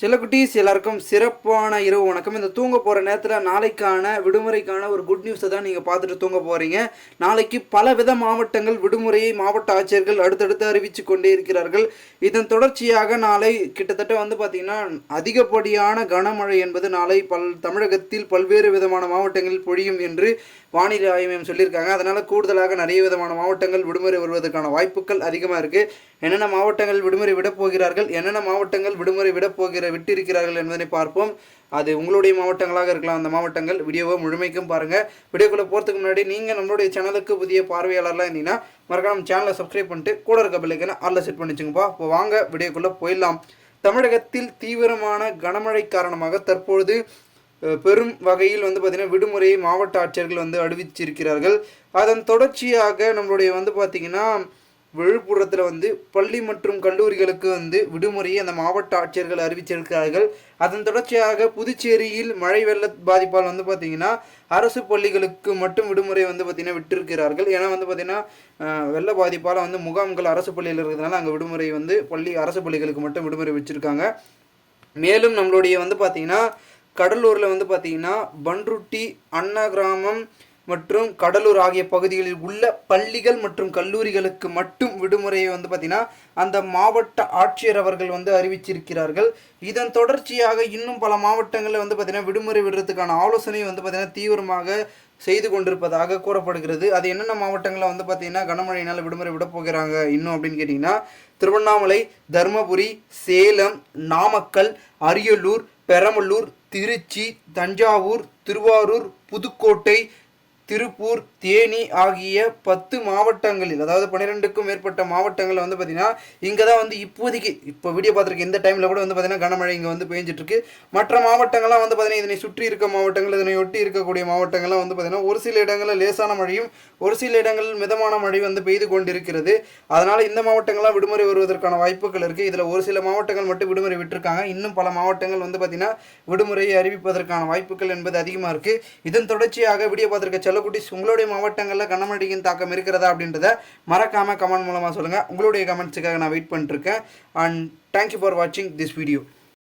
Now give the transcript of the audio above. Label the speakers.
Speaker 1: செல்லக்குட்டீஸ் எல்லாருக்கும் சிறப்பான இரவு வணக்கம். இந்த தூங்க போகிற நேரத்தில் நாளைக்கான விடுமுறைக்கான ஒரு குட் நியூஸை தான் நீங்கள் பார்த்துட்டு தூங்க போகிறீங்க நாளைக்கு பல வித மாவட்டங்கள் விடுமுறையை மாவட்ட ஆட்சியர்கள் அடுத்தடுத்து அறிவித்து கொண்டே இருக்கிறார்கள். இதன் தொடர்ச்சியாக நாளை கிட்டத்தட்ட வந்து பார்த்திங்கன்னா அதிகப்படியான கனமழை என்பது நாளை பல் தமிழகத்தில் பல்வேறு விதமான மாவட்டங்களில் பொழியும் என்று வானிலை ஆய்வு மையம் சொல்லியிருக்காங்க. அதனால் கூடுதலாக நிறைய விதமான மாவட்டங்கள் விடுமுறை வருவதற்கான வாய்ப்புகள் அதிகமாக இருக்குது என்னென்ன மாவட்டங்கள் விடுமுறை விடப் போகிறார்கள்? என்னென்ன மாவட்டங்கள் விடுமுறை விடப் போகிற விட்டிருக்கிறார்கள் என்பதனை பார்ப்போம். அது உங்களுடைய மாவட்டங்களாக இருக்கலாம். அந்த மாவட்டங்கள் வீடியோவை முழுமைக்கும் பாருங்கள் வீடியோக்குள்ளே போகிறதுக்கு முன்னாடி நீங்கள் நம்மளுடைய சேனலுக்கு புதிய பார்வையாளர்லாம் இருந்தீங்கன்னா மறக்காம சேனலை சப்ஸ்கிரைப் பண்ணிட்டு கூட இருக்க பிள்ளைக்கான ஆளில் செட் பண்ணிச்சுங்கப்பா இப்போ வாங்க வீடியோக்குள்ளே போயிடலாம். தமிழகத்தில் தீவிரமான கனமழை காரணமாக தற்பொழுது பெரும் வகையில் வந்து பார்த்திங்கன்னா விடுமுறையை மாவட்ட ஆட்சியர்கள் வந்து அறிவிச்சிருக்கிறார்கள். அதன் தொடர்ச்சியாக நம்மளுடைய வந்து பார்த்திங்கன்னா விழுப்புரத்தில் வந்து பள்ளி மற்றும் கல்லூரிகளுக்கு வந்து விடுமுறையை அந்த மாவட்ட ஆட்சியர்கள் அறிவிச்சிருக்கிறார்கள். அதன் தொடர்ச்சியாக புதுச்சேரியில் மழை வெள்ள பாதிப்பால் வந்து பார்த்திங்கன்னா அரசு பள்ளிகளுக்கு மட்டும் விடுமுறை வந்து பார்த்திங்கன்னா விட்டிருக்கிறார்கள். ஏன்னா வந்து பார்த்திங்கன்னா வெள்ள பாதிப்பால் வந்து முகாம்கள் அரசு பள்ளியில் இருக்கிறதுனால அங்கே விடுமுறை வந்து பள்ளி அரசு பள்ளிகளுக்கு மட்டும் விடுமுறை வச்சுருக்காங்க. மேலும் நம்மளுடைய வந்து பார்த்திங்கன்னா கடலூரில் வந்து பார்த்திங்கன்னா பன்ருட்டி அண்ணா கிராமம் மற்றும் கடலூர் ஆகிய பகுதிகளில் உள்ள பள்ளிகள் மற்றும் கல்லூரிகளுக்கு மட்டும் விடுமுறையை வந்து பார்த்திங்கன்னா அந்த மாவட்ட ஆட்சியர் அவர்கள் வந்து அறிவிச்சிருக்கிறார்கள். இதன் தொடர்ச்சியாக இன்னும் பல மாவட்டங்களில் வந்து பார்த்திங்கன்னா விடுமுறை விடுறதுக்கான ஆலோசனை வந்து பார்த்திங்கன்னா தீவிரமாக செய்து கொண்டிருப்பதாக கூறப்படுகிறது. அது என்னென்ன மாவட்டங்களில் வந்து பார்த்திங்கன்னா கனமழையினால் விடுமுறை விட போகிறாங்க இன்னும் அப்படின்னு கேட்டிங்கன்னா திருவண்ணாமலை தருமபுரி சேலம் நாமக்கல் அரியலூர் பெரம்பலூர் திருச்சி தஞ்சாவூர் திருவாரூர் புதுக்கோட்டை திருப்பூர் தேனி ஆகிய பத்து மாவட்டங்களில் அதாவது பன்னிரெண்டுக்கும் மேற்பட்ட மாவட்டங்களில் வந்து பார்த்திங்கன்னா இங்கே தான் வந்து இப்போதைக்கு இப்போ வீடியோ பார்த்துருக்க இந்த டைமில் கூட வந்து பார்த்திங்கன்னா கனமழை இங்கே வந்து பெஞ்சிட்ருக்கு. மற்ற மாவட்டங்கள்லாம் வந்து பார்த்திங்கன்னா இதனை சுற்றி இருக்க மாவட்டங்கள் இதனை ஒட்டி இருக்கக்கூடிய மாவட்டங்கள்லாம் வந்து பார்த்திங்கன்னா ஒரு சில இடங்களில் லேசான மழையும் ஒரு சில இடங்களில் மிதமான மழை வந்து பெய்து கொண்டிருக்கிறது. அதனால் இந்த மாவட்டங்கள்லாம் விடுமுறை வருவதற்கான வாய்ப்புகள் இருக்குது இதில் ஒரு சில மாவட்டங்கள் மட்டும் விடுமுறை விட்டுருக்காங்க. இன்னும் பல மாவட்டங்கள் வந்து பார்த்திங்கன்னா விடுமுறையை அறிவிப்பதற்கான வாய்ப்புகள் என்பது அதிகமாக இருக்குது இதன் தொடர்ச்சியாக வீடியோ பார்த்துருக்க செல்லக்குட்டிஸ் உங்களுடைய மாவட்டங்களில் கனமழையின் தாக்கம் இருக்கிறதா அப்படின்றத மறக்காமல் கமெண்ட் மூலமாக சொல்லுங்கள் உங்களுடைய கமெண்ட்ஸுக்காக நான் வெயிட் பண்ணிட்டுருக்கேன் அண்ட் தேங்க்யூ ஃபார் வாட்சிங் திஸ் வீடியோ